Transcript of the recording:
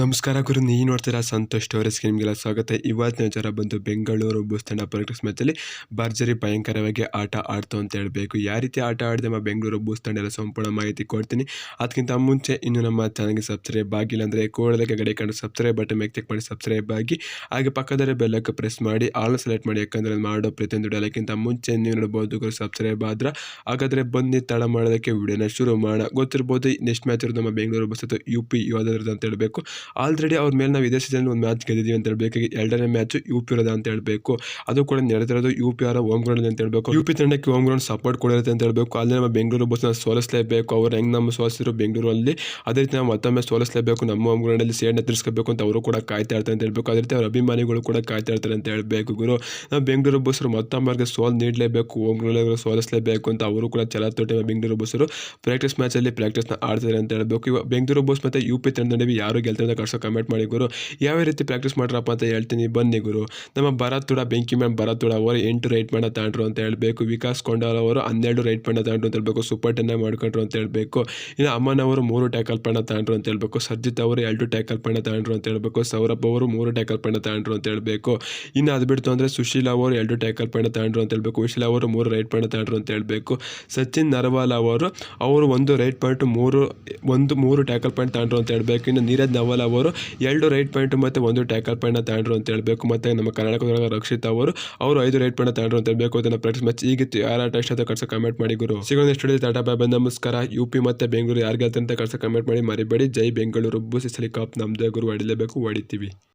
ನಮಸ್ಕಾರ ಗುರು ನೀ ನೋಡ್ತೀರಾ ಸಂತೋಷ್ ಸ್ಟೋರೇಜ್ ನಿಮಗೆಲ್ಲ ಸ್ವಾಗತ. ಇವತ್ತಿನ ವಿಚಾರ ಬಂದು ಬೆಂಗಳೂರು ಬೂಸ್ತಂಡ ತಂಡ ಪೊಲಿಟಿಕ್ಸ್ ಮ್ಯಾಚಲ್ಲಿ ಭರ್ಜರಿ ಭಯಂಕರವಾಗಿ ಆಟ ಆಡ್ತು ಅಂತ ಹೇಳಬೇಕು. ಯಾವ ರೀತಿ ಆಟ ಆಡಿದೆ ನಮ್ಮ ಬೆಂಗಳೂರು ಬೂಸ್ ತಂಡ ಎಲ್ಲ ಸಂಪೂರ್ಣ ಮಾಹಿತಿ ಕೊಡ್ತೀನಿ. ಅದಕ್ಕಿಂತ ಮುಂಚೆ ಇನ್ನು ನಮ್ಮ ಚಾನಲ್ಗೆ ಸಬ್ಸ್ಕ್ರೈಬ್ ಆಗಿಲ್ಲ ಅಂದರೆ ಕೂಡಲೇ ಗಡಿ ಕಂಡು ಸಬ್ಸ್ಕ್ರೈಬ್ ಬಟನ್ ಮೇಲೆ ಕ್ಲಿಕ್ ಮಾಡಿ ಸಬ್ಸ್ಕ್ರೈಬ್ ಆಗಿ, ಹಾಗೆ ಪಕ್ಕದಲ್ಲಿ ಬೆಲ್ಲಕ್ಕೆ ಪ್ರೆಸ್ ಮಾಡಿ ಆಲ್ ಸೆಲೆಕ್ಟ್ ಮಾಡಿ ಯಾಕಂದರೆ ಮಾಡೋ ಪ್ರತಿಯೊಂದು ಡಲಕ್ಕಿಂತ ಮುಂಚೆ ನೀವು ನೋಡ್ಬೋದು ಗುರು ಸಬ್ಸ್ಕ್ರೈಬ್ ಆದ್ರೆ ಹಾಗಾದರೆ ಬಂದು ತಡ ಮಾಡೋದಕ್ಕೆ ವಿಡಿಯೋನ ಶುರು ಮಾಡೋಣ. ಗೊತ್ತಿರ್ಬೋದು ನೆಕ್ಸ್ಟ್ ಮ್ಯಾಚ್ ಇರೋದು ನಮ್ಮ ಬೆಂಗಳೂರು ಬಸ್ ಯು ಪಿ ಯೋಧರದ್ದು ಅಂತ ಹೇಳಬೇಕು. ಆಲ್ರೆಡಿ ಅವ್ರ ಮೇಲೆ ನಾವು ಇದೇ ಸೀಸನ್ ಒಂದು ಮ್ಯಾಚ್ ಗೆದ್ದಿದ್ದೀವಿ ಅಂತ ಹೇಳಬೇಕು. ಎರಡನೇ ಮ್ಯಾಚ್ ಯು ಪಿ ಇರೋದ ಅಂತ ಹೇಳಬೇಕು. ಅದು ಕೂಡ ನಡೆದಿರೋದು U P R home ground ಅಂತ ಹೇಳಬೇಕು. ಯು ಪಿ ತಂಡಕ್ಕೆ ಹೋಮ್ ಗ್ರೌಂಡ್ ಸಪೋರ್ಟ್ ಕೊಡಿರುತ್ತೆ ಅಂತ ಹೇಳಬೇಕು. ಅಲ್ಲಿ ನಮ್ಮ ಬೆಂಗಳೂರು ಬಸ್ನ ಸೋಲಿಸಲೇಬೇಕು. ಅವ್ರು ಹೆಂಗೆ ನಮ್ಮ ಸೋಲಿಸಿದ್ರು ಬೆಂಗಳೂರಲ್ಲಿ ಅದೇ ರೀತಿ ನಾವು ಮತ್ತೊಮ್ಮೆ ಸೋಲಿಸಲೇಬೇಕು. ನಮ್ಮ ಹೋಮ್ ಗ್ರೌಂಡಲ್ಲಿ ಸೇಡ್ನ ತಿರ್ಸ್ಕೋಬೇಕು ಅಂತ ಅವರು ಕೂಡ ಕಾಯ್ತಾ ಇರ್ತಾರೆ ಅಂತ ಹೇಳಬೇಕು. ಅದೇ ರೀತಿ ಅವ್ರ ಅಭಿಮಾನಿಗಳು ಕೂಡ ಕಾಯ್ತಾ ಇರ್ತಾರೆ ಅಂತ ಹೇಳಬೇಕು ಗುರು. ನಾವು ಬೆಂಗಳೂರು ಬಸ್ಸರು ಮತ್ತೊಮ್ಮೆ ಸೋಲ್ ನೀಡಲೇಬೇಕು. ಹೋಮ್ ಗ್ರೌಂಡ್ ಸೋಲಿಸಲೇಬೇಕು ಅಂತ ಅವರು ಕೂಡ ಚಲ ತೊಟ್ಟಿ ಬೆಂಗಳೂರು ಬಸ್ಸರು ಪ್ರಾಕ್ಟೀಸ್ ಮ್ಯಾಚಲ್ಲಿ ಪ್ರಾಕ್ಟೀಸ್ನ ಆಡ್ತಾರೆ ಅಂತ ಹೇಳಬೇಕು. ಇವಾಗ ಬೆಂಗಳೂರು ಬಸ್ ಮತ್ತು ಯು ಪಿ ತಂಡ ಯಾರು ಗೆಲ್ತಾರೆ ಅಂತ ಕಳಿಸೋ ಕಮೆಂಟ್ ಮಾಡಿ ಗುರು. ಯಾವ ರೀತಿ ಪ್ರಾಕ್ಟೀಸ್ ಮಾಡ್ರಪ್ಪ ಅಂತ ಹೇಳ್ತೀನಿ. ಬನ್ನಿ ಗುರು. ನಮ್ಮ ಭರತ್ ತುಡ ಬೆಂಕಿ ಮ್ಯಾಮ್, ಭರತ್ ಅವರು ಎಂಟು ರೈಟ್ ಮಾಡ ತಾಂಡ್ರು ಅಂತ ಹೇಳಬೇಕು. ವಿಕಾಸ್ ಕೊಂಡಾಲ್ ಅವರು ಹನ್ನೆರಡು ರೈಟ್ ಮಾಡ ತಾಂಡ್ರು ಅಂತ ಹೇಳಬೇಕು. ಸೂಪರ್ ಟೆನ್ನ ಮಾಡ್ಕೊಂಡ್ರು ಅಂತ ಹೇಳಬೇಕು. ಇನ್ನು ಅಮ್ಮನವರು ಮೂರು ಟ್ಯಾಕಲ್ ಪಣ ತಾಂಡ್ರು ಅಂತ ಹೇಳಬೇಕು. ಸರ್ಜಿತ್ ಅವರು ಎರಡು ಟ್ಯಾಕಲ್ ಪಣ ತಾಂಡ್ರು ಅಂತ ಹೇಳಬೇಕು. ಸೌರಭ್ ಅವರು ಮೂರು ಟ್ಯಾಕಲ್ ಪಣ ತಾಂಡ್ರು ಅಂತ ಹೇಳಬೇಕು. ಇನ್ನು ಅದು ಬಿಡ್ತು ಅಂದರೆ ಸುಶೀಲ್ ಅವರು ಎರಡು ಟ್ಯಾಕಲ್ ಪಣ ತಾಂಡ್ರು ಅಂತ ಹೇಳಬೇಕು. ವಿಶೀಲ್ ಅವರು ಮೂರು ರೈಟ್ ಪಣ ತಾಂಡ್ರು ಅಂತ ಹೇಳಬೇಕು. ಸಚಿನ್ ನರ್ವಾಲ್ ಅವರು ಅವರು ಒಂದು ರೈಟ್ ಪಾಯಿಂಟ್ ಮೂರು, ಒಂದು, ಮೂರು ಟ್ಯಾಕಲ್ ಪಾಯಿಂಟ್ ತಾಂಡ್ರು ಅಂತ ಹೇಳಬೇಕು. ಇನ್ನು ನೀರಜ್ ನವಲ್ ಅವರು, ಎರಡು ರೈಟ್ ಪಾಯಿಂಟ್ ಮತ್ತು ಒಂದು ಟ್ಯಾಕಲ್ ಪಾಯಿಂಟ್ನ ತಾಂಡ್ರು ಅಂತ ಹೇಳಬೇಕು. ಮತ್ತು ನಮ್ಮ ಕರ್ನಾಟಕದ ರಕ್ಷಿತ್ ಅವರು ಅವರು ಐದು ರೈಟ್ ಪಾಯಿಂಟ್ ತಾಂಡ್ರು ಅಂತ ಹೇಳಬೇಕು. ಅದನ್ನು ಪ್ರಾಕ್ಟೀಸ್ ಮ್ಯಾಚ್ ಈಗಿತ್ತು ಯಾರ ಇಷ್ಟ ಅಂತ ಕರ್ಸೋ ಕಮೆಂಟ್ ಮಾಡಿ ಗುರು. ಸಿಗೋಣ ಸ್ಟುಡಿಯೋ ಟಾಟಾ ಬಾಯ್ ನಮಸ್ಕಾರ. ಯು ಪಿ ಮತ್ತು ಬೆಂಗಳೂರು ಯಾರಿಗೆ ಅಂತ ಕರ್ಸೋ ಕಮೆಂಟ್ ಮಾಡಿ ಮರಿಬೇಡಿ. ಜೈ ಬೆಂಗಳೂರು. ಬೂಸಿ ಸಲಿ ಕಾಪ್ ನಮ್ಮದೇ ಗುರು. ಹೊಡಿಲೇಬೇಕು ಹೊಡಿತೀವಿ